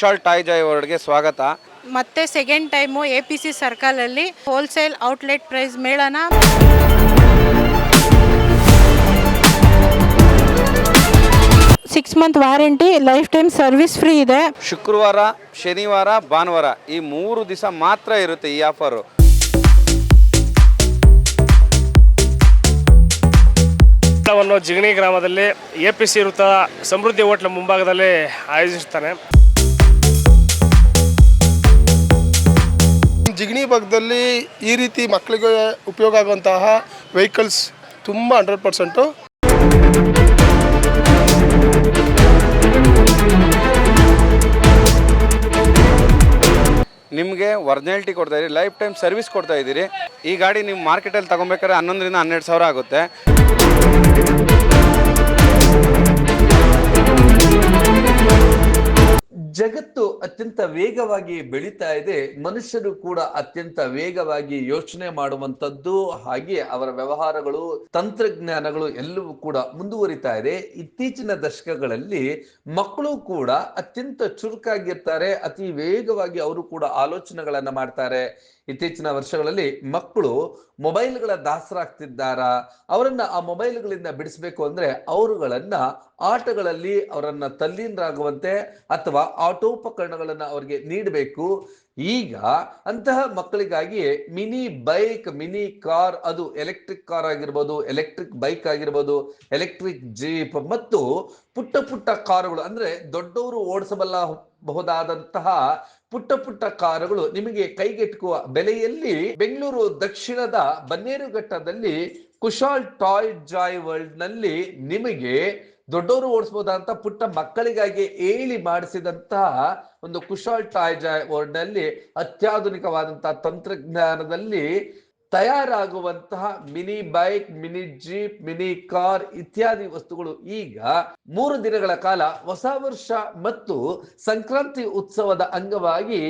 Kushal Toy Joy ಅವರಿಗೆ ಸ್ವಾಗತ. ಮತ್ತೆ second time A P C ಸರ್ಕಲಲ್ಲಿ wholesale outlet price ಮೇಳನ. Six month warranty lifetime service free ಇದೆ. ಶುಕ್ರವಾರ ಶನಿವಾರ ಭಾನುವಾರ ಈ ಮೂರು ದಿವಸ ಮಾತ್ರ ಇರುತ್ತೆ ಈ ಆಫರು ವನ್ನು ಜಿಗಣಿ ಗ್ರಾಮದಲ್ಲಿ ಎ ಪಿ ಸಿ ವೃತ್ತ ಸಮೃದ್ಧಿ ಹೋಟ್ಲ ಮುಂಭಾಗದಲ್ಲಿ ಆಯೋಜಿಸ್ತಾನೆ. ಜಿಗಣಿ ಭಾಗದಲ್ಲಿ ಈ ರೀತಿ ಮಕ್ಕಳಿಗೆ ಉಪಯೋಗ ಆಗುವಂತಹ ವೆಹಿಕಲ್ಸ್ ತುಂಬ ಹಂಡ್ರೆಡ್ ಪರ್ಸೆಂಟು ನಿಮಗೆ ಒರಿಜಿನಾಲಿಟಿ ಕೊಡ್ತಾ ಇದ್ದೀರಿ ಲೈಫ್ ಟೈಮ್ ಸರ್ವಿಸ್ ಕೊಡ್ತಾ ಇದ್ದೀರಿ. ಈ ಗಾಡಿ ನೀವು ಮಾರ್ಕೆಟಲ್ಲಿ ತಗೊಬೇಕಾದ್ರೆ ಹನ್ನೊಂದರಿಂದ ಹನ್ನೆರಡು ಸಾವಿರ ಆಗುತ್ತೆ. ಜಗತ್ತು ಅತ್ಯಂತ ವೇಗವಾಗಿ ಬೆಳೀತಾ ಇದೆ. ಮನುಷ್ಯರು ಕೂಡ ಅತ್ಯಂತ ವೇಗವಾಗಿ ಯೋಚನೆ ಮಾಡುವಂಥದ್ದು, ಹಾಗೆ ಅವರ ವ್ಯವಹಾರಗಳು, ತಂತ್ರಜ್ಞಾನಗಳು ಎಲ್ಲವೂ ಕೂಡ ಮುಂದುವರಿತಾ ಇದೆ. ಇತ್ತೀಚಿನ ದಶಕಗಳಲ್ಲಿ ಮಕ್ಕಳು ಕೂಡ ಅತ್ಯಂತ ಚುರುಕಾಗಿರ್ತಾರೆ. ಅತಿ ವೇಗವಾಗಿ ಅವರು ಕೂಡ ಆಲೋಚನೆಗಳನ್ನ ಮಾಡ್ತಾರೆ. ಇತ್ತೀಚಿನ ವರ್ಷಗಳಲ್ಲಿ ಮಕ್ಕಳು ಮೊಬೈಲ್ಗಳ ದಾಸರಾಗ್ತಿದ್ದಾರ? ಅವರನ್ನ ಆ ಮೊಬೈಲ್ಗಳಿಂದ ಬಿಡಿಸ್ಬೇಕು ಅಂದ್ರೆ ಅವರುಗಳನ್ನ ಆಟಗಳಲ್ಲಿ ಅವರನ್ನ ತಲ್ಲೀನರಾಗುವಂತೆ ಅಥವಾ ಆಟೋಪಕರಣಗಳನ್ನ ಅವರಿಗೆ ನೀಡಬೇಕು. ಈಗ ಅಂತಹ ಮಕ್ಕಳಿಗಾಗಿ ಮಿನಿ ಬೈಕ್, ಮಿನಿ ಕಾರ್, ಅದು ಎಲೆಕ್ಟ್ರಿಕ್ ಕಾರ್ ಆಗಿರ್ಬೋದು, ಎಲೆಕ್ಟ್ರಿಕ್ ಬೈಕ್ ಆಗಿರ್ಬೋದು, ಎಲೆಕ್ಟ್ರಿಕ್ ಜೀಪ್ ಮತ್ತು ಪುಟ್ಟ ಪುಟ್ಟ ಕಾರುಗಳು ಅಂದ್ರೆ ದೊಡ್ಡವರು ಓಡಿಸಬಲ್ಲ ಬಹುದಾದಂತಹ ಪುಟ್ಟ ಪುಟ್ಟ ಕಾರುಗಳು ನಿಮಗೆ ಕೈಗೆಟುಕುವ ಬೆಲೆಯಲ್ಲಿ ಬೆಂಗಳೂರು ದಕ್ಷಿಣದ ಬನ್ನೇರುಘಟ್ಟದಲ್ಲಿ ಕುಶಾಲ್ ಟಾಯ್ ಜಾಯ್ ವರ್ಲ್ಡ್ನಲ್ಲಿ ನಿಮಗೆ ದೊಡ್ಡವರು ಓಡಿಸಬಹುದಂತ ಪುಟ್ಟ ಮಕ್ಕಳಿಗಾಗಿ ಏಳಿ ಮಾಡಿಸಿದಂತಹ ಒಂದು ಕುಶಾಲ್ ಟಾಯ್ ಜಾಯ್ ವರ್ಲ್ಡ್ನಲ್ಲಿ ಅತ್ಯಾಧುನಿಕವಾದಂತಹ ತಂತ್ರಜ್ಞಾನದಲ್ಲಿ ತಯಾರಾಗುವಂತಹ mini bike, mini jeep, mini car ಇತ್ಯಾದಿ ವಸ್ತುಗಳು ಈಗ ಮೂರು ದಿನಗಳ ಕಾಲ ಹೊಸ ವರ್ಷ ಮತ್ತು ಸಂಕ್ರಾಂತಿ ಉತ್ಸವದ ಅಂಗವಾಗಿ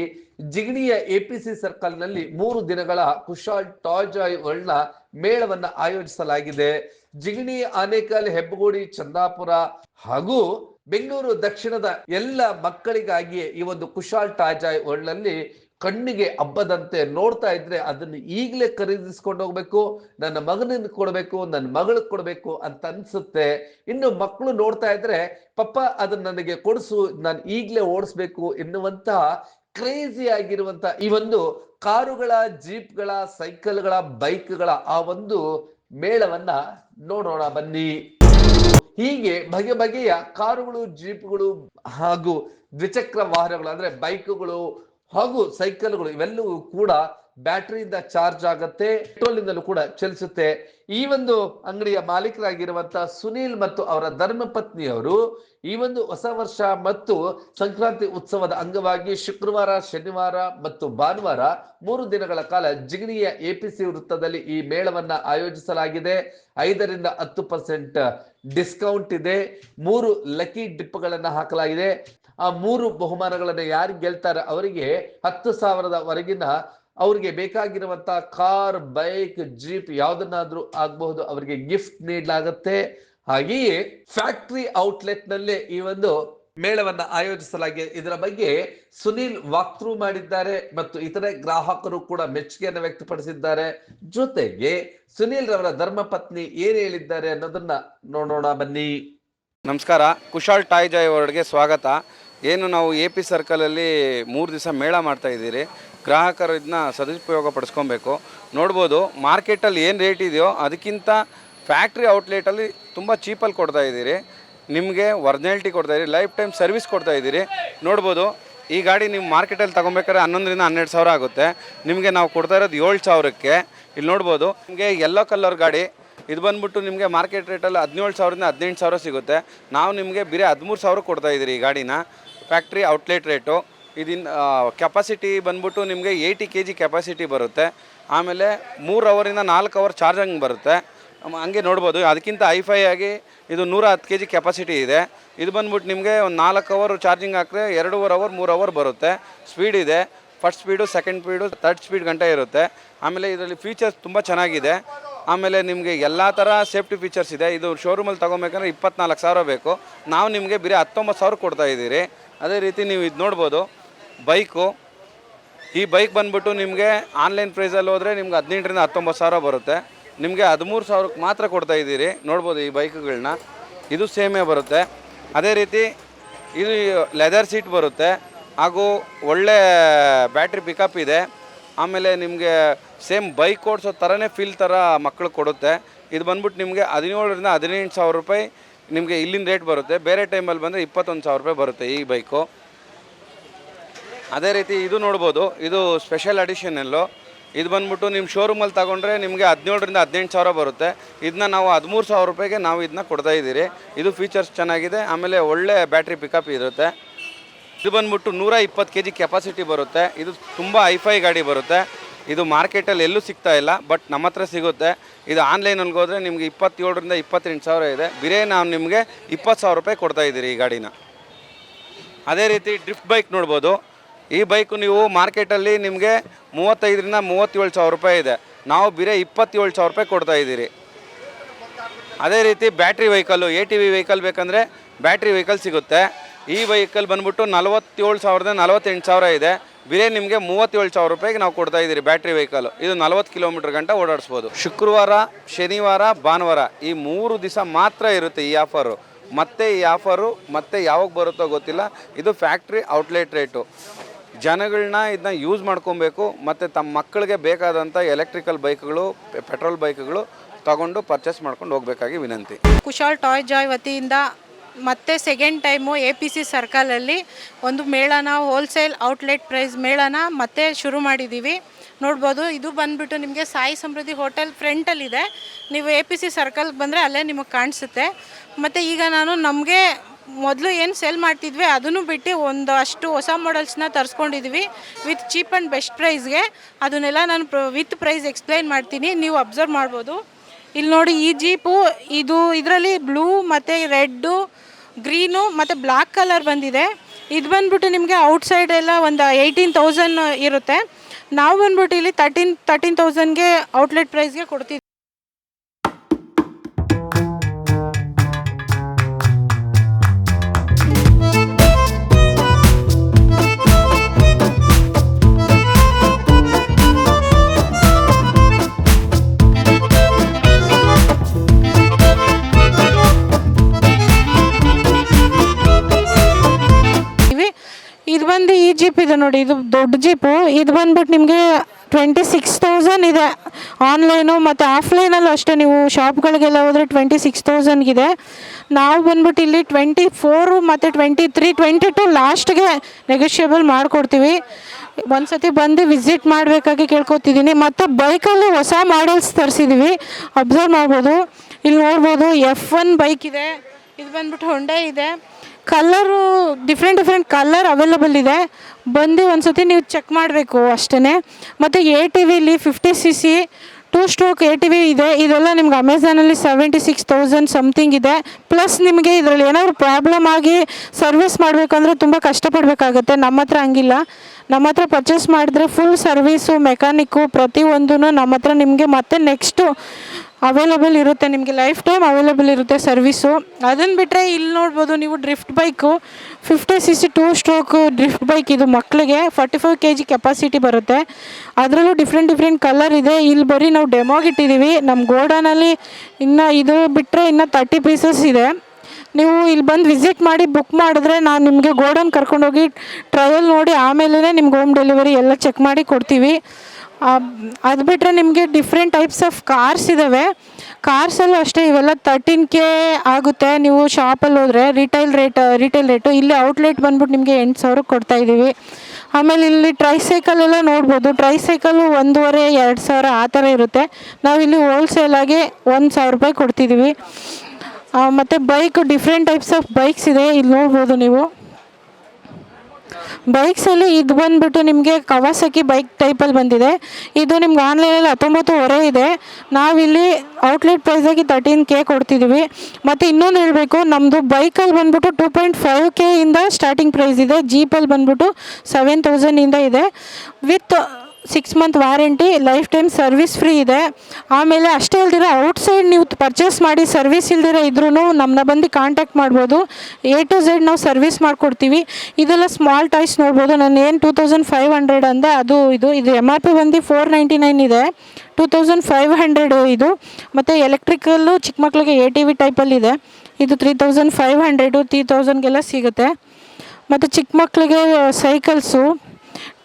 ಜಿಗಣಿಯ ಎಪಿಸಿ ಸರ್ಕಲ್ನಲ್ಲಿ ಮೂರು ದಿನಗಳ ಕುಶಾಲ್ ಟಾಯ್ ಜಾಯ್ ವರ್ಲ್ಡ್ನ ಮೇಳವನ್ನ ಆಯೋಜಿಸಲಾಗಿದೆ. ಜಿಗಣಿ, ಆನೇಕಲ್, ಹೆಬ್ಬಗೋಡಿ, ಚಂದಾಪುರ ಹಾಗೂ ಬೆಂಗಳೂರು ದಕ್ಷಿಣದ ಎಲ್ಲ ಮಕ್ಕಳಿಗಾಗಿ ಈ ಒಂದು ಕುಶಾಲ್ ಟಾಜಾಯ್ ವರ್ಲ್ಡ್ನಲ್ಲಿ ವರ್ಲ್ಡ್ನಲ್ಲಿ ಕಣ್ಣಿಗೆ ಹಬ್ಬದಂತೆ ನೋಡ್ತಾ ಇದ್ರೆ ಅದನ್ನು ಈಗಲೇ ಖರೀದಿಸ್ಕೊಂಡು ಹೋಗ್ಬೇಕು. ನನ್ನ ಮಗನಿಗೆ ಕೊಡಬೇಕು, ನನ್ನ ಮಗಳಿಗೆ ಕೊಡಬೇಕು ಅಂತ ಅನ್ಸುತ್ತೆ. ಇನ್ನು ಮಕ್ಕಳು ನೋಡ್ತಾ ಇದ್ರೆ, ಪಪ್ಪ, ಅದನ್ನ ನನಗೆ ಕೊಡಿಸು, ನಾನು ಈಗಲೇ ಓಡಿಸ್ಬೇಕು ಎನ್ನುವಂತಹ ಕ್ರೇಜಿ ಆಗಿರುವಂತ ಈ ಒಂದು ಕಾರುಗಳ, ಜೀಪ್ಗಳ, ಸೈಕಲ್ಗಳ, ಬೈಕ್ಗಳ ಆ ಒಂದು ಮೇಳವನ್ನ ನೋಡೋಣ ಬನ್ನಿ. ಹೀಗೆ ಬಗೆ ಬಗೆಯ ಕಾರುಗಳು, ಜೀಪ್ಗಳು ಹಾಗೂ ದ್ವಿಚಕ್ರ ವಾಹನಗಳು ಅಂದ್ರೆ ಬೈಕ್ಗಳು ಹಾಗೂ ಸೈಕಲ್ಗಳು ಇವೆಲ್ಲವೂ ಕೂಡ ಬ್ಯಾಟರಿಯಿಂದ ಚಾರ್ಜ್ ಆಗುತ್ತೆ ಪೆಟ್ರೋಲಿಂದಲೂ ಕೂಡ ಚಲಿಸುತ್ತೆ. ಈ ಒಂದು ಅಂಗಡಿಯ ಮಾಲೀಕರಾಗಿರುವಂತಹ ಸುನೀಲ್ ಮತ್ತು ಅವರ ಧರ್ಮ ಪತ್ನಿಯವರು ಈ ಒಂದು ಹೊಸ ವರ್ಷ ಮತ್ತು ಸಂಕ್ರಾಂತಿ ಉತ್ಸವದ ಅಂಗವಾಗಿ ಶುಕ್ರವಾರ, ಶನಿವಾರ ಮತ್ತು ಭಾನುವಾರ ಮೂರು ದಿನಗಳ ಕಾಲ ಜಿಗಣಿಯ ಎಪಿಸಿ ವೃತ್ತದಲ್ಲಿ ಈ ಮೇಳವನ್ನ ಆಯೋಜಿಸಲಾಗಿದೆ. ಐದರಿಂದ ಹತ್ತು ಪರ್ಸೆಂಟ್ ಡಿಸ್ಕೌಂಟ್ ಇದೆ. ಮೂರು ಲಕ್ಕಿ ಡಿಪ್ಗಳನ್ನ ಹಾಕಲಾಗಿದೆ. ಆ ಮೂರು ಬಹುಮಾನಗಳನ್ನು ಯಾರು ಗೆಲ್ತಾರೆ ಅವರಿಗೆ ಹತ್ತು ಸಾವಿರದವರೆಗಿನ ಅವ್ರಿಗೆ ಬೇಕಾಗಿರುವಂತ ಕಾರ್, ಬೈಕ್, ಜೀಪ್ ಯಾವ್ದನ್ನಾದ್ರೂ ಆಗಬಹುದು, ಅವರಿಗೆ ಗಿಫ್ಟ್ ನೀಡಲಾಗತ್ತೆ. ಹಾಗೆಯೇ ಫ್ಯಾಕ್ಟ್ರಿ ಔಟ್ಲೆಟ್ ನಲ್ಲೇ ಈ ಒಂದು ಮೇಳವನ್ನ ಆಯೋಜಿಸಲಾಗಿದೆ. ಇದರ ಬಗ್ಗೆ ಸುನೀಲ್ ವಾಕ್ಥ್ರೂ ಮಾಡಿದ್ದಾರೆ ಮತ್ತು ಇತರೆ ಗ್ರಾಹಕರು ಕೂಡ ಮೆಚ್ಚುಗೆಯನ್ನು ವ್ಯಕ್ತಪಡಿಸಿದ್ದಾರೆ. ಜೊತೆಗೆ ಸುನೀಲ್ ರವರ ಧರ್ಮಪತ್ನಿ ಏನ್ ಹೇಳಿದ್ದಾರೆ ಅನ್ನೋದನ್ನ ನೋಡೋಣ, ಬನ್ನಿ. ನಮಸ್ಕಾರ. ಕುಶಾಲ್ ಟಾಯ್ ಜಾಯ್ ಅವರಿಗೆ ಸ್ವಾಗತ. ಏನು ನಾವು ಎ ಪಿ ಸರ್ಕಲಲ್ಲಿ ಮೂರು ದಿವಸ ಮೇಳ ಮಾಡ್ತಾ ಇದ್ದೀರಿ. ಗ್ರಾಹಕರು ಇದನ್ನ ಸದುಪಯೋಗ ಪಡಿಸ್ಕೊಬೇಕು. ನೋಡ್ಬೋದು, ಮಾರ್ಕೆಟಲ್ಲಿ ಏನು ರೇಟ್ ಇದೆಯೋ ಅದಕ್ಕಿಂತ ಫ್ಯಾಕ್ಟ್ರಿ ಔಟ್ಲೆಟಲ್ಲಿ ತುಂಬ ಚೀಪಲ್ಲಿ ಕೊಡ್ತಾ ಇದ್ದೀರಿ. ನಿಮಗೆ ಒರಿಜಿನಾಲಿಟಿ ಕೊಡ್ತಾ ಇದ್ದೀರಿ ಲೈಫ್ ಟೈಮ್ ಸರ್ವಿಸ್ ಕೊಡ್ತಾ ಇದ್ದೀರಿ. ನೋಡ್ಬೋದು, ಈ ಗಾಡಿ ನೀವು ಮಾರ್ಕೆಟಲ್ಲಿ ತೊಗೊಬೇಕಾದ್ರೆ ಹನ್ನೊಂದರಿಂದ ಹನ್ನೆರಡು ಸಾವಿರ ಆಗುತ್ತೆ. ನಿಮಗೆ ನಾವು ಕೊಡ್ತಾ ಇರೋದು ಏಳು ಸಾವಿರಕ್ಕೆ. ಇಲ್ಲಿ ನೋಡ್ಬೋದು, ನಿಮಗೆ ಯೆಲ್ಲೋ ಕಲರ್ ಗಾಡಿ, ಇದು ಬಂದ್ಬಿಟ್ಟು ನಿಮಗೆ ಮಾರ್ಕೆಟ್ ರೇಟಲ್ಲಿ ಹದಿನೇಳು ಸಾವಿರದಿಂದ ಹದಿನೆಂಟು ಸಾವಿರ ಸಿಗುತ್ತೆ. ನಾವು ನಿಮಗೆ ಬರೀ ಹದಿಮೂರು ಸಾವಿರ ಕೊಡ್ತಾ ಇದ್ದೀರಿ ಈ ಗಾಡಿನ. ಫ್ಯಾಕ್ಟ್ರಿ ಔಟ್ಲೆಟ್ ರೇಟು ಇದಿನ್ ಕೆಪಾಸಿಟಿ ಬಂದ್ಬಿಟ್ಟು ನಿಮಗೆ ಏಯ್ಟಿ ಕೆ ಜಿ ಕೆಪಾಸಿಟಿ ಬರುತ್ತೆ. ಆಮೇಲೆ ಮೂರು ಅವರಿಂದ ನಾಲ್ಕು ಅವರ್ ಚಾರ್ಜಿಂಗ್ ಬರುತ್ತೆ. ಹಂಗೆ ನೋಡ್ಬೋದು. ಅದಕ್ಕಿಂತ ಫೈ ಆಗಿ ಇದು ನೂರ ಹತ್ತು ಕೆ ಜಿ ಕೆಪಾಸಿಟಿ ಇದೆ. ಇದು ಬಂದ್ಬಿಟ್ಟು ನಿಮಗೆ ಒಂದು ನಾಲ್ಕು ಅವರ್ ಚಾರ್ಜಿಂಗ್ ಹಾಕಿದ್ರೆ ಎರಡೂವರೆ ಅವರ್, ಮೂರು ಅವರ್ ಬರುತ್ತೆ. ಸ್ಪೀಡ್ ಇದೆ. First speed second speed third speed ಗಂಟೆ ಇರುತ್ತೆ. ಆಮೇಲೆ ಇದರಲ್ಲಿ ಫೀಚರ್ಸ್ ತುಂಬ ಚೆನ್ನಾಗಿದೆ. ಆಮೇಲೆ ನಿಮಗೆ ಎಲ್ಲ ಥರ ಸೇಫ್ಟಿ ಫೀಚರ್ಸ್ ಇದೆ. ಇದು ಶೋರೂಮಲ್ಲಿ ತೊಗೊಬೇಕಂದ್ರೆ ಇಪ್ಪತ್ನಾಲ್ಕು ಸಾವಿರ ಬೇಕು. ನಾವು ನಿಮಗೆ ಬರೀ ಹತ್ತೊಂಬತ್ತು ಸಾವಿರ ಕೊಡ್ತಾ ಇದ್ದೀರಿ. ಅದೇ ರೀತಿ ನೀವು ಇದು ನೋಡ್ಬೋದು. ಬೈಕು. ಈ ಬೈಕ್ ಬಂದ್ಬಿಟ್ಟು ನಿಮಗೆ ಆನ್ಲೈನ್ ಪ್ರೈಸಲ್ಲಿ ಹೋದರೆ ನಿಮ್ಗೆ ಹದಿನೆಂಟರಿಂದ ಹತ್ತೊಂಬತ್ತು ಸಾವಿರ ಬರುತ್ತೆ. ನಿಮಗೆ ಹದಿಮೂರು ಸಾವಿರಕ್ಕೆ ಮಾತ್ರ ಕೊಡ್ತಾ ಇದ್ದೀರಿ. ನೋಡ್ಬೋದು ಈ ಬೈಕ್ಗಳನ್ನ ಇದು ಸೇಮೇ ಬರುತ್ತೆ. ಅದೇ ರೀತಿ ಇದು ಲೆದರ್ ಸೀಟ್ ಬರುತ್ತೆ. ಹಾಗೂ ಒಳ್ಳೆ ಬ್ಯಾಟ್ರಿ ಪಿಕಪ್ ಇದೆ. ಆಮೇಲೆ ನಿಮಗೆ ಸೇಮ್ ಬೈಕ್ ಓಡಿಸೋ ಥರನೇ ಫೀಲ್ ಥರ ಮಕ್ಕಳು ಕೊಡುತ್ತೆ. ಇದು ಬಂದ್ಬಿಟ್ಟು ನಿಮಗೆ ಹದಿನೇಳರಿಂದ ಹದಿನೆಂಟು ಸಾವಿರ ರೂಪಾಯಿ ನಿಮಗೆ ಇಲ್ಲಿನ ರೇಟ್ ಬರುತ್ತೆ. ಬೇರೆ ಟೈಮಲ್ಲಿ ಬಂದರೆ ಇಪ್ಪತ್ತೊಂದು ಸಾವಿರ ರೂಪಾಯಿ ಬರುತ್ತೆ ಈ ಬೈಕು ಅದೇ ರೀತಿ ಇದು ನೋಡ್ಬೋದು, ಇದು ಸ್ಪೆಷಲ್ ಅಡಿಷನಲ್ಲು ಇದು ಬಂದ್ಬಿಟ್ಟು ನಿಮ್ಮ ಶೋರೂಮಲ್ಲಿ ತಗೊಂಡ್ರೆ ನಿಮಗೆ ಹದಿನೇಳರಿಂದ ಹದಿನೆಂಟು ಸಾವಿರ ಬರುತ್ತೆ. ಇದನ್ನ ನಾವು ಹದಿಮೂರು ಸಾವಿರ ರೂಪಾಯಿಗೆ ನಾವು ಇದನ್ನ ಕೊಡ್ತಾ ಇದ್ದೀರಿ. ಇದು ಫೀಚರ್ಸ್ ಚೆನ್ನಾಗಿದೆ, ಆಮೇಲೆ ಒಳ್ಳೆ ಬ್ಯಾಟ್ರಿ ಪಿಕಪ್ ಇರುತ್ತೆ. ಇದು ಬಂದ್ಬಿಟ್ಟು ನೂರ ಇಪ್ಪತ್ತು ಕೆ ಜಿ ಕೆಪಾಸಿಟಿ ಬರುತ್ತೆ. ಇದು ತುಂಬ ಐಫೈ ಗಾಡಿ ಬರುತ್ತೆ. ಇದು ಮಾರ್ಕೆಟಲ್ಲಿ ಎಲ್ಲೂ ಸಿಗ್ತಾ ಇಲ್ಲ ಬಟ್ ನಮ್ಮ ಹತ್ರ ಸಿಗುತ್ತೆ. ಇದು ಆನ್ಲೈನಲ್ಲಿ ಹೋದರೆ ನಿಮಗೆ ಇಪ್ಪತ್ತೇಳರಿಂದ ಇಪ್ಪತ್ತೆಂಟು ಸಾವಿರ ಇದೆ. ಬಿರೇ ನಾವು ನಿಮಗೆ ಇಪ್ಪತ್ತು ಸಾವಿರ ರೂಪಾಯಿ ಕೊಡ್ತಾ ಇದ್ದೀರಿ ಈ ಗಾಡಿನ. ಅದೇ ರೀತಿ ಡ್ರಿಫ್ಟ್ ಬೈಕ್ ನೋಡ್ಬೋದು. ಈ ಬೈಕು ನೀವು ಮಾರ್ಕೆಟಲ್ಲಿ ನಿಮಗೆ ಮೂವತ್ತೈದರಿಂದ ಮೂವತ್ತೇಳು ಸಾವಿರ ರೂಪಾಯಿ ಇದೆ. ನಾವು ಬಿರೆ ಇಪ್ಪತ್ತೇಳು ಸಾವಿರ ರೂಪಾಯಿ ಕೊಡ್ತಾ ಇದ್ದೀರಿ. ಅದೇ ರೀತಿ battery vehicle, A T V vehicle ಬೇಕಂದರೆ ಬ್ಯಾಟ್ರಿ ವೆಹಿಕಲ್ ಸಿಗುತ್ತೆ. ಈ ವೆಹಿಕಲ್ ಬಂದ್ಬಿಟ್ಟು ನಲವತ್ತೇಳು ಸಾವಿರದ ನಲವತ್ತೆಂಟು ಸಾವಿರ ಇದೆ. ಬಿರೆ ನಿಮಗೆ ಮೂವತ್ತೇಳು ಸಾವಿರ ರೂಪಾಯಿಗೆ ನಾವು ಕೊಡ್ತಾ ಇದ್ದೀರಿ ಬ್ಯಾಟ್ರಿ ವೆಹಿಕಲ್. ಇದು ನಲವತ್ತು ಕಿಲೋಮೀಟರ್ ಗಂಟ ಓಡಾಡಿಸ್ಬೋದು. ಶುಕ್ರವಾರ, ಶನಿವಾರ, ಭಾನುವಾರ ಈ ಮೂರು ದಿವಸ ಮಾತ್ರ ಇರುತ್ತೆ ಈ ಆಫರು. ಮತ್ತೆ ಈ ಆಫರು ಮತ್ತೆ ಯಾವಾಗ ಬರುತ್ತೋ ಗೊತ್ತಿಲ್ಲ. ಇದು ಫ್ಯಾಕ್ಟ್ರಿ ಔಟ್ಲೆಟ್ ರೇಟು. ಜನಗಳನ್ನ ಇದನ್ನ ಯೂಸ್ ಮಾಡ್ಕೊಬೇಕು, ಮತ್ತು ತಮ್ಮ ಮಕ್ಕಳಿಗೆ ಬೇಕಾದಂಥ ಎಲೆಕ್ಟ್ರಿಕಲ್ ಬೈಕ್ಗಳು ಪೆಟ್ರೋಲ್ ಬೈಕ್ಗಳು ತಗೊಂಡು ಪರ್ಚೇಸ್ ಮಾಡ್ಕೊಂಡು ಹೋಗಬೇಕಾಗಿ ವಿನಂತಿ. ಕುಶಾಲ್ ಟಾಯ್ ಜಾಯ್ ವತಿಯಿಂದ ಮತ್ತೆ second time A P C ಸರ್ಕಲಲ್ಲಿ ಒಂದು ಮೇಳನ ಹೋಲ್ಸೇಲ್ ಔಟ್ಲೆಟ್ ಪ್ರೈಸ್ ಮೇಳನ ಮತ್ತೆ ಶುರು ಮಾಡಿದ್ದೀವಿ ನೋಡ್ಬೋದು, ಇದು ಬಂದ್ಬಿಟ್ಟು ನಿಮಗೆ ಸಾಯಿ ಸಮೃದ್ಧಿ ಹೋಟೆಲ್ ಫ್ರಂಟಲ್ಲಿದೆ ನೀವು ಎ ಪಿ ಸಿ ಸರ್ಕಲ್ಗೆ ಬಂದರೆ ಅಲ್ಲೇ ನಿಮಗೆ ಕಾಣಿಸುತ್ತೆ. ಮತ್ತು ಈಗ ನಾನು ನಮಗೆ ಮೊದಲು ಏನು ಸೆಲ್ ಮಾಡ್ತಿದ್ವಿ, ಅದನ್ನು ಬಿಟ್ಟು ಒಂದು ಅಷ್ಟು ಹೊಸ ಮಾಡೆಲ್ಸ್ನ ತರಿಸ್ಕೊಂಡಿದ್ವಿ ವಿತ್ ಚೀಪ್ ಆ್ಯಂಡ್ ಬೆಸ್ಟ್ ಪ್ರೈಸ್ಗೆ ಅದನ್ನೆಲ್ಲ ನಾನು ಪ್ರ ವಿತ್ ಪ್ರೈಸ್ ಎಕ್ಸ್ಪ್ಲೈನ್ ಮಾಡ್ತೀನಿ, ನೀವು ಅಬ್ಸರ್ವ್ ಮಾಡ್ಬೋದು. ಇಲ್ಲಿ ನೋಡಿ, ಈ ಜೀಪು ಇದು ಇದರಲ್ಲಿ ಬ್ಲೂ ಮತ್ತು ರೆಡ್ಡು ಗ್ರೀನು ಮತ್ತು ಬ್ಲ್ಯಾಕ್ ಕಲರ್ ಬಂದಿದೆ. ಇದು ಬಂದ್ಬಿಟ್ಟು ನಿಮಗೆ ಔಟ್ಸೈಡ್ ಎಲ್ಲ ಒಂದು ಏಯ್ಟೀನ್ ತೌಸಂಡ್ ಇರುತ್ತೆ. ನಾವು ಬಂದ್ಬಿಟ್ಟು ಇಲ್ಲಿ ತರ್ಟೀನ್ ತರ್ಟೀನ್ ತೌಸಂಡ್ಗೆ ಔಟ್ಲೆಟ್ ಪ್ರೈಸ್ಗೆ ಕೊಡ್ತಿದ್ವಿ. ಇದೆ ನೋಡಿ, ಇದು ದೊಡ್ಡ ಜೀಪು ಇದು ಬಂದ್ಬಿಟ್ಟು ನಿಮಗೆ ಟ್ವೆಂಟಿ ಸಿಕ್ಸ್ ತೌಸಂಡ್ ಇದೆ. ಆನ್ಲೈನು ಮತ್ತು ಆಫ್ಲೈನಲ್ಲೂ ಅಷ್ಟೇ ನೀವು ಶಾಪ್ಗಳಿಗೆಲ್ಲ ಹೋದರೆ ಟ್ವೆಂಟಿ ಸಿಕ್ಸ್ ತೌಸಂಡ್ಗಿದೆ ನಾವು ಬಂದ್ಬಿಟ್ಟು ಇಲ್ಲಿ ಟ್ವೆಂಟಿ ಫೋರು ಮತ್ತು ಟ್ವೆಂಟಿ ತ್ರೀ ಟ್ವೆಂಟಿ ಟು ಲಾಸ್ಟ್ಗೆ ನೆಗೋಷಿಯೇಬಲ್ ಮಾಡಿಕೊಡ್ತೀವಿ. ಒಂದು ಸತಿ ಬಂದು ವಿಸಿಟ್ ಮಾಡಬೇಕಾಗಿ ಕೇಳ್ಕೊತಿದ್ದೀನಿ. ಮತ್ತು ಬೈಕಲ್ಲಿ ಹೊಸ ಮಾಡೆಲ್ಸ್ ತರಿಸಿದ್ದೀವಿ ಅಬ್ಸರ್ವ್ ಮಾಡ್ಬೋದು. ಇಲ್ಲಿ ನೋಡ್ಬೋದು ಎಫ್ ಒನ್ ಬೈಕ್ ಇದೆ. ಇದು ಬಂದ್ಬಿಟ್ಟು ಹೊಂಡೆ ಇದೆ. Colour different different colour available ಇದೆ. ಬಂದು ಒಂದು ಸತಿ ನೀವು ಚೆಕ್ ಮಾಡಬೇಕು ಅಷ್ಟೇ ಮತ್ತು ಎ ಟಿ ವಿಲಿ fifty C C two stroke A T V ಇದೆ. ಇದೆಲ್ಲ ನಿಮ್ಗೆ ಅಮೆಝಾನಲ್ಲಿ ಸೆವೆಂಟಿ ಸಿಕ್ಸ್ ತೌಸಂಡ್ ಸಮಥಿಂಗ್ ಇದೆ. ಪ್ಲಸ್ ನಿಮಗೆ ಇದರಲ್ಲಿ ಏನಾದರೂ ಪ್ರಾಬ್ಲಮ್ ಆಗಿ ಸರ್ವಿಸ್ ಮಾಡಬೇಕಂದ್ರೆ ತುಂಬ ಕಷ್ಟಪಡಬೇಕಾಗತ್ತೆ. ನಮ್ಮ ಹತ್ರ ಹಂಗಿಲ್ಲ. ನಮ್ಮ ಹತ್ರ ಪರ್ಚೇಸ್ ಮಾಡಿದ್ರೆ ಫುಲ್ ಸರ್ವೀಸು ಮೆಕ್ಯಾನಿಕ್ಕು ಪ್ರತಿಯೊಂದೂ ನಮ್ಮ ಹತ್ರ ನಿಮಗೆ ಮತ್ತೆ ನೆಕ್ಸ್ಟು ಅವೈಲಬಲ್ ಇರುತ್ತೆ. ನಿಮಗೆ ಲೈಫ್ ಟೈಮ್ ಅವೈಲೇಬಲ್ ಇರುತ್ತೆ ಸರ್ವಿಸು ಅದನ್ನು ಬಿಟ್ಟರೆ ಇಲ್ಲಿ ನೋಡ್ಬೋದು ನೀವು drift bike fifty C C two stroke drift bike ಇದು ಮಕ್ಕಳಿಗೆ forty five K G capacity ಬರುತ್ತೆ. ಅದರಲ್ಲೂ ಡಿಫ್ರೆಂಟ್ ಡಿಫ್ರೆಂಟ್ ಕಲರ್ ಇದೆ. ಇಲ್ಲಿ ಬರೀ ನಾವು ಡೆಮೋಗೆ ಇಟ್ಟಿದ್ದೀವಿ ನಮ್ಮ ಗೋಡನಲ್ಲಿ ಇನ್ನು ಇದು ಬಿಟ್ಟರೆ ಇನ್ನು ತರ್ಟಿ ಪೀಸಸ್ ಇದೆ. ನೀವು ಇಲ್ಲಿ ಬಂದು ವಿಸಿಟ್ ಮಾಡಿ ಬುಕ್ ಮಾಡಿದ್ರೆ ನಾನು ನಿಮಗೆ ಗೋಡನ್ ಕರ್ಕೊಂಡೋಗಿ ಟ್ರಯಲ್ ನೋಡಿ ಆಮೇಲೆ ನಿಮ್ಗೆ ಹೋಮ್ ಡೆಲಿವರಿ ಎಲ್ಲ ಚೆಕ್ ಮಾಡಿ ಕೊಡ್ತೀವಿ. ಅದು ಬಿಟ್ಟರೆ ನಿಮಗೆ ಡಿಫ್ರೆಂಟ್ ಟೈಪ್ಸ್ ಆಫ್ ಕಾರ್ಸ್ ಇದ್ದಾವೆ ಕಾರ್ಸಲ್ಲೂ ಅಷ್ಟೇ ಇವೆಲ್ಲ ತರ್ಟೀನ್ ಕೆ ಆಗುತ್ತೆ. ನೀವು ಶಾಪಲ್ಲಿ ಹೋದರೆ ರಿಟೈಲ್ ರೇಟ್ ರಿಟೈಲ್ ರೇಟು ಇಲ್ಲಿ ಔಟ್ಲೆಟ್ ಬಂದ್ಬಿಟ್ಟು ನಿಮಗೆ ಎಂಟು ಸಾವಿರಕ್ಕೆ ಕೊಡ್ತಾ ಇದ್ದೀವಿ. ಆಮೇಲೆ ಇಲ್ಲಿ ಟ್ರೈಸೈಕಲ್ ಎಲ್ಲ ನೋಡ್ಬೋದು. ಟ್ರೈಸೈಕಲ್ಲು ಒಂದೂವರೆ, ಎರಡು ಸಾವಿರ ಆ ಥರ ಇರುತ್ತೆ. ನಾವಿಲ್ಲಿ ಹೋಲ್ಸೇಲಾಗಿ ಒಂದು ಸಾವಿರ ರೂಪಾಯಿ ಕೊಡ್ತಿದ್ದೀವಿ. ಮತ್ತು bike different types of bikes ಇದೆ. ಇಲ್ಲಿ ನೋಡ್ಬೋದು ನೀವು. ಬೈಕ್ಸಲ್ಲಿ ಇದು ಬಂದುಬಿಟ್ಟು ನಿಮಗೆ ಕವಾಸಕಿ ಬೈಕ್ ಟೈಪಲ್ಲಿ ಬಂದಿದೆ. ಇದು ನಿಮ್ಗೆ ಆನ್ಲೈನಲ್ಲಿ ಹತ್ತೊಂಬತ್ತುವರೆ ಇದೆ. ನಾವಿಲ್ಲಿ ಔಟ್ಲೆಟ್ ಪ್ರೈಸಾಗಿ ತರ್ಟೀನ್ ಕೆ ಕೊಡ್ತಿದ್ದೀವಿ ಮತ್ತು ಇನ್ನೊಂದು ಹೇಳಬೇಕು ನಮ್ಮದು ಬೈಕಲ್ಲಿ ಬಂದ್ಬಿಟ್ಟು ಟೂ ಪಾಯಿಂಟ್ ಫೈವ್ ಕೆ ಇಂದ ಸ್ಟಾರ್ಟಿಂಗ್ ಪ್ರೈಸ್ ಇದೆ. ಜೀಪಲ್ಲಿ ಬಂದ್ಬಿಟ್ಟು ಸೆವೆನ್ ತೌಸಂಡಿಂದ ಇದೆ with six month warranty lifetime service free ಇದೆ. ಆಮೇಲೆ ಅಷ್ಟೇ ಇಲ್ದಿರ ಔಟ್ಸೈಡ್ ನೀವು ಪರ್ಚೇಸ್ ಮಾಡಿ ಸರ್ವಿಸ್ ಇಲ್ದಿರ ಇದ್ರೂ ನಮ್ಮನ್ನ ಬಂದು ಕಾಂಟ್ಯಾಕ್ಟ್ ಮಾಡ್ಬೋದು. ಎ ಟು ಝೆಡ್ ನಾವು ಸರ್ವಿಸ್ ಮಾಡಿಕೊಡ್ತೀವಿ. ಇದೆಲ್ಲ ಸ್ಮಾಲ್ ಟಾಯ್ಸ್ ನೋಡ್ಬೋದು. ನಾನು ಏನು ಟೂ ತೌಸಂಡ್ ಫೈವ್ ಹಂಡ್ರೆಡ್ ಅಂದೆ, ಅದು ಇದು ಇದು ಎಂ ಆರ್ ಪಿ ಬಂದು ಫೋರ್ ನೈಂಟಿ ನೈನ್ ಇದೆ. ಟೂ ತೌಸಂಡ್ ಫೈವ್ ಹಂಡ್ರೆಡ್ ಇದು. ಮತ್ತು ಎಲೆಕ್ಟ್ರಿಕಲ್ಲು ಚಿಕ್ಕ ಮಕ್ಕಳಿಗೆ ಎ ಟಿ ವಿ ಟೈಪಲ್ಲಿದೆ ಇದು. Three thousand five hundred three ತೌಸಂಡ್ಗೆಲ್ಲ ಸಿಗುತ್ತೆ. ಮತ್ತು ಚಿಕ್ಕ ಮಕ್ಕಳಿಗೆ ಸೈಕಲ್ಸು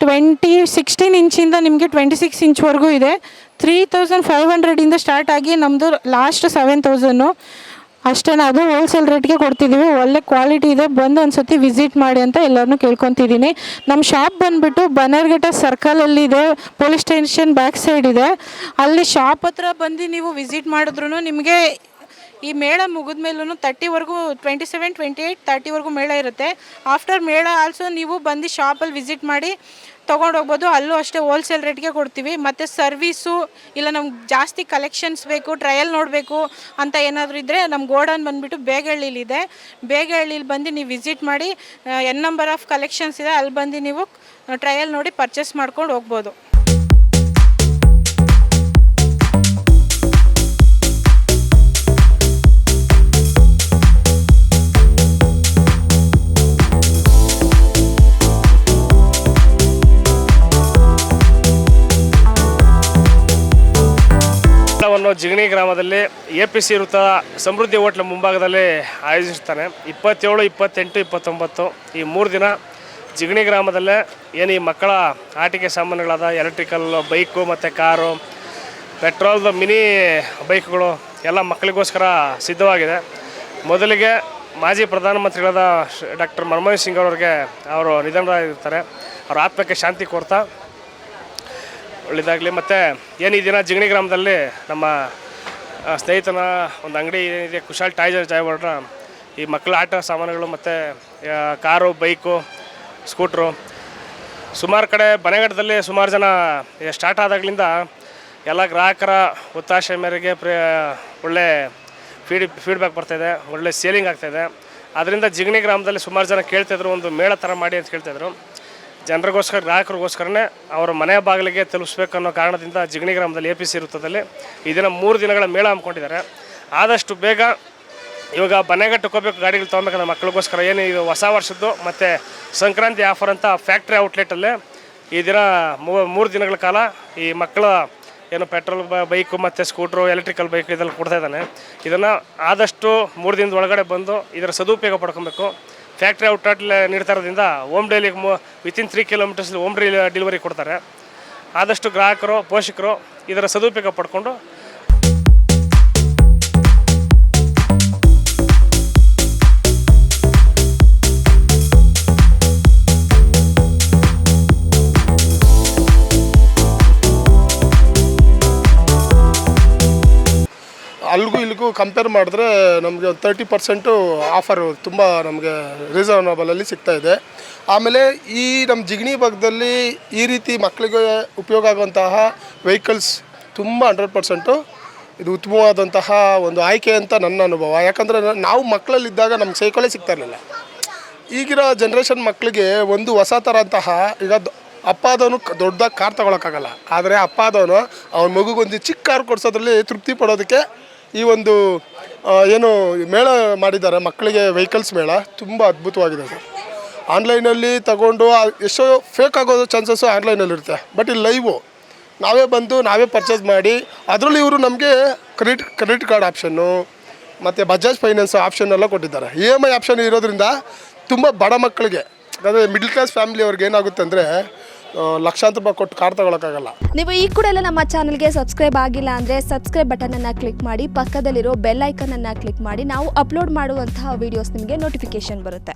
ಟ್ವೆಂಟಿ ಸಿಕ್ಸ್ಟೀನ್ ಇಂಚಿಂದ ನಿಮಗೆ ಟ್ವೆಂಟಿ ಸಿಕ್ಸ್ ಇಂಚ್ವರೆಗೂ ಇದೆ. ತ್ರೀ ತೌಸಂಡ್ ಫೈವ್ ಹಂಡ್ರೆಡಿಂದ ಸ್ಟಾರ್ಟ್ ಆಗಿ ನಮ್ಮದು ಲಾಸ್ಟ್ ಸೆವೆನ್ ತೌಸನ್ನು ಅಷ್ಟೇ ಅದು ಹೋಲ್ಸೇಲ್ ರೇಟ್ಗೆ ಕೊಡ್ತಿದ್ದೀವಿ ಒಳ್ಳೆ ಕ್ವಾಲಿಟಿ ಇದೆ. ಬಂದು ಒಂದು ಸತಿ ವಿಸಿಟ್ ಮಾಡಿ ಅಂತ ಎಲ್ಲರನ್ನೂ ಕೇಳ್ಕೊತಿದ್ದೀನಿ ನಮ್ಮ ಶಾಪ್ ಬಂದುಬಿಟ್ಟು ಬನಾರ್ಗೆಟಸ್ ಸರ್ಕಲಲ್ಲಿ ಇದೆ. ಪೊಲೀಸ್ ಸ್ಟೇಷನ್ ಬ್ಯಾಕ್ ಸೈಡ್ ಇದೆ. ಅಲ್ಲಿ ಶಾಪ್ ಹತ್ರ ಬಂದು ನೀವು ವಿಸಿಟ್ ಮಾಡಿದ್ರು ನಿಮಗೆ ಈ ಮೇಳ ಮುಗಿದ ಮೇಲೂ ತರ್ಟಿವರೆಗೂ ಟ್ವೆಂಟಿ ಸೆವೆನ್ ಟ್ವೆಂಟಿ ಏಯ್ಟ್ ತರ್ಟಿವರೆಗೂ ಮೇಳ ಇರುತ್ತೆ. ಆಫ್ಟರ್ ಮೇಳ ಆಲ್ಸೋ ನೀವು ಬಂದು ಶಾಪಲ್ಲಿ ವಿಸಿಟ್ ಮಾಡಿ ತೊಗೊಂಡು ಹೋಗ್ಬೋದು ಅಲ್ಲೂ ಅಷ್ಟೇ ಹೋಲ್ಸೇಲ್ ರೇಟ್ಗೆ ಕೊಡ್ತೀವಿ. ಮತ್ತು ಸರ್ವೀಸು ಇಲ್ಲ ನಮ್ಗೆ ಜಾಸ್ತಿ ಕಲೆಕ್ಷನ್ಸ್ ಬೇಕು ಟ್ರಯಲ್ ನೋಡಬೇಕು ಅಂತ ಏನಾದರೂ ಇದ್ದರೆ ನಮ್ಮ ಗೋಡನ್ ಬಂದುಬಿಟ್ಟು ಬೇಗಹಳ್ಳಿಲಿದೆ ಬೇಗಹಳ್ಳಿಲಿ ಬಂದು ನೀವು ವಿಸಿಟ್ ಮಾಡಿ ಎನ್ ನಂಬರ್ ಆಫ್ ಕಲೆಕ್ಷನ್ಸ್ ಇದೆ ಅಲ್ಲಿ ಬಂದು ನೀವು ಟ್ರಯಲ್ ನೋಡಿ ಪರ್ಚೇಸ್ ಮಾಡ್ಕೊಂಡು ಹೋಗ್ಬೋದು. ಜಿಗಣಿ ಗ್ರಾಮದಲ್ಲಿ ಎ ಪಿ ಸಿ ವೃತ್ತ ಸಮೃದ್ಧಿ ಹೋಟ್ಲ ಮುಂಭಾಗದಲ್ಲಿ ಆಯೋಜಿಸ್ತಾನೆ ಇಪ್ಪತ್ತೇಳು, ಇಪ್ಪತ್ತೆಂಟು, ಇಪ್ಪತ್ತೊಂಬತ್ತು ಈ ಮೂರು ದಿನ ಜಿಗಣಿ ಗ್ರಾಮದಲ್ಲೇ ಏನು ಈ ಮಕ್ಕಳ ಆಟಿಕೆ ಸಾಮಾನುಗಳಾದ ಎಲೆಕ್ಟ್ರಿಕಲ್, ಬೈಕು ಮತ್ತು ಕಾರು ಪೆಟ್ರೋಲ್ದು ಮಿನಿ ಬೈಕ್ಗಳು ಎಲ್ಲ ಮಕ್ಕಳಿಗೋಸ್ಕರ ಸಿದ್ಧವಾಗಿದೆ. ಮೊದಲಿಗೆ ಮಾಜಿ ಪ್ರಧಾನಮಂತ್ರಿಗಳಾದ ಡಾಕ್ಟರ್ ಮನಮೋಹನ್ ಸಿಂಗ್ ಅವರಿಗೆ ಅವರು ನಿಧನರಾಗಿರ್ತಾರೆ. ಅವರ ಆತ್ಮಕ್ಕೆ ಶಾಂತಿ ಕೋರ್ತಾ ಒಳ್ಳೆಯದಾಗಲಿ ಮತ್ತು ಏನು ಈ ದಿನ ಜಿಗಣಿ ಗ್ರಾಮದಲ್ಲಿ ನಮ್ಮ ಸ್ನೇಹಿತನ ಒಂದು ಅಂಗಡಿ ಏನಿದೆ, ಕುಶಾಲ್ ಟಾಯ್ಜರ್ ಜಾಯ್ವಾಡ್ರ ಈ ಮಕ್ಕಳ ಆಟ ಸಾಮಾನುಗಳು ಮತ್ತು ಕಾರು, ಬೈಕು, ಸ್ಕೂಟ್ರು. ಸುಮಾರು ಕಡೆ ಬನೆಗಟ್ಟದಲ್ಲಿ ಸುಮಾರು ಜನ ಸ್ಟಾರ್ಟ್ ಆದಾಗಲಿಂದ ಎಲ್ಲ ಗ್ರಾಹಕರ ಒತ್ತಾಶೆ ಮೇರೆಗೆ ಪ್ರೇ, ಒಳ್ಳೆ ಫೀಡ್, ಫೀಡ್ಬ್ಯಾಕ್ ಬರ್ತಾಯಿದೆ ಒಳ್ಳೆ ಸೇಲಿಂಗ್ ಆಗ್ತಾಯಿದೆ ಅದರಿಂದ ಜಿಗಣಿ ಗ್ರಾಮದಲ್ಲಿ ಸುಮಾರು ಜನ ಕೇಳ್ತಾಯಿದ್ರು ಒಂದು ಮೇಳ ಥರ ಮಾಡಿ ಅಂತ ಕೇಳ್ತಿದ್ರು ಜನರಿಗೋಸ್ಕರ, ಗ್ರಾಹಕರಿಗೋಸ್ಕರನೇ ಅವರ ಮನೆ ಬಾಗಿಲಿಗೆ ತಲುಪಿಸ್ಬೇಕನ್ನೋ ಕಾರಣದಿಂದ ಜಿಗಣಿ ಗ್ರಾಮದಲ್ಲಿ ಎ ಪಿ ಸಿ ವೃತ್ತದಲ್ಲಿ ಈ ದಿನ ಮೂರು ದಿನಗಳ ಮೇಳ ಹಮ್ಮಿಕೊಂಡಿದ್ದಾರೆ. ಆದಷ್ಟು ಬೇಗ ಇವಾಗ ಮನೆಗೆ ಹೋಗ್ಬೇಕು, ಗಾಡಿಗಳು ತೊಗೊಬೇಕಂದ್ರೆ ಮಕ್ಕಳಿಗೋಸ್ಕರ ಏನು ಇದು ಹೊಸ ವರ್ಷದ್ದು ಮತ್ತು ಸಂಕ್ರಾಂತಿ ಆಫರ್ ಅಂತ ಫ್ಯಾಕ್ಟ್ರಿ ಔಟ್ಲೆಟಲ್ಲಿ ಈ ದಿನ ಮೂರು ದಿನಗಳ ಕಾಲ ಈ ಮಕ್ಕಳ ಏನು ಪೆಟ್ರೋಲ್ ಬೈಕು ಮತ್ತು ಸ್ಕೂಟ್ರು, ಎಲೆಕ್ಟ್ರಿಕಲ್ ಬೈಕ್ ಇದೆಲ್ಲ ಕೊಡ್ತಾ ಇದ್ದಾನೆ. ಇದನ್ನು ಆದಷ್ಟು ಮೂರು ದಿನದ ಒಳಗಡೆ ಬಂದು ಇದರ ಸದುಪಯೋಗ ಪಡ್ಕೊಬೇಕು. ಫ್ಯಾಕ್ಟ್ರಿ ಔಟ್ಲೆಟ್ ನೀಡ್ತಾ ಇರೋದ್ರಿಂದ home deli within three kilometres home delivery ಕೊಡ್ತಾರೆ. ಆದಷ್ಟು ಗ್ರಾಹಕರು, ಪೋಷಕರು ಇದರ ಸದುಪಯೋಗ ಪಡ್ಕೊಂಡು ಕಂಪೇರ್ ಮಾಡಿದ್ರೆ ನಮಗೆ ಒಂದು ತರ್ಟಿ ಪರ್ಸೆಂಟು ಆಫರು ತುಂಬ ನಮಗೆ ರೀಸನಬಲಲ್ಲಿ ಇದೆ. ಆಮೇಲೆ ಈ ನಮ್ಮ ಜಿಗಣಿ ಭಾಗದಲ್ಲಿ ಈ ರೀತಿ ಮಕ್ಕಳಿಗೆ ಉಪಯೋಗ ಆಗುವಂತಹ ವೆಹಿಕಲ್ಸ್ ತುಂಬ ಹಂಡ್ರೆಡ್ ಪರ್ಸೆಂಟು ಇದು ಉತ್ತಮವಾದಂತಹ ಒಂದು ಆಯ್ಕೆ ಅಂತ ನನ್ನ ಅನುಭವ. ಯಾಕಂದರೆ ನಾವು ಮಕ್ಕಳಲ್ಲಿದ್ದಾಗ ನಮ್ಗೆ ಸೈಕಲೇ ಸಿಗ್ತಾ ಇರಲಿಲ್ಲ. ಈಗಿರೋ ಜನ್ರೇಷನ್ ಮಕ್ಕಳಿಗೆ ಒಂದು ಹೊಸ ಥರ ಅಂತಹ ಈಗ ಅಪ್ಪ ಆದವನು ದೊಡ್ಡದಾಗಿ ಕಾರ್ ತಗೊಳಕ್ಕಾಗಲ್ಲ. ಆದರೆ ಅಪ್ಪ ಆದವನು ಅವನ ಮಗುಗೊಂದು ಚಿಕ್ಕ ಕಾರ್ ಕೊಡ್ಸೋದ್ರಲ್ಲಿ ತೃಪ್ತಿ ಪಡೋದಕ್ಕೆ ಈ ಒಂದು ಏನು ಮೇಳ ಮಾಡಿದ್ದಾರೆ ಮಕ್ಕಳಿಗೆ ವೆಹಿಕಲ್ಸ್ ಮೇಳ, ತುಂಬ ಅದ್ಭುತವಾಗಿದೆ ಸರ್ ಆನ್ಲೈನಲ್ಲಿ ತಗೊಂಡು ಎಷ್ಟೋ ಫೇಕ್ ಆಗೋ ಚಾನ್ಸಸ್ಸು ಆನ್ಲೈನಲ್ಲಿರುತ್ತೆ ಬಟ್ ಇಲ್ಲಿ ಲೈವು ನಾವೇ ಬಂದು, ನಾವೇ ಪರ್ಚೇಸ್ ಮಾಡಿ, ಅದರಲ್ಲಿ ಇವರು ನಮಗೆ ಕ್ರೆಡಿಟ್ ಕ್ರೆಡಿಟ್ ಕಾರ್ಡ್ ಆಪ್ಷನ್ನು ಮತ್ತು ಬಜಾಜ್ ಫೈನಾನ್ಸ್ ಆಪ್ಷನ್ ಎಲ್ಲ ಕೊಟ್ಟಿದ್ದಾರೆ. ಇ ಎಂ ಐ ಆಪ್ಷನ್ ಇರೋದ್ರಿಂದ ತುಂಬ ಬಡ ಮಕ್ಕಳಿಗೆ, ಅದೇ ಮಿಡ್ಲ್ ಕ್ಲಾಸ್ ಫ್ಯಾಮಿಲಿ ಅವ್ರಿಗೆ ಏನಾಗುತ್ತೆ ಅಂದರೆ ಲಕ್ಷಾಂತರ ರೂಪಾಯಿ ಕೊಟ್ಟು ಕಾರ್ ತಗೊಳಕ್ಕಾಗಲ್ಲ. ನೀವು ಈ ಕೂಡ ಎಲ್ಲ ನಮ್ಮ ಚಾನಲ್ಗೆ ಸಬ್ಸ್ಕ್ರೈಬ್ ಆಗಿಲ್ಲ ಅಂದ್ರೆ ಸಬ್ಸ್ಕ್ರೈಬ್ ಬಟನನ್ನು ಕ್ಲಿಕ್ ಮಾಡಿ, ಪಕ್ಕದಲ್ಲಿರೋ ಬೆಲ್ ಐಕನನ್ನು ಕ್ಲಿಕ್ ಮಾಡಿ, ನಾವು ಅಪ್ಲೋಡ್ ಮಾಡುವಂತಹ ವಿಡಿಯೋಸ್ ನಿಮಗೆ ನೋಟಿಫಿಕೇಶನ್ ಬರುತ್ತೆ.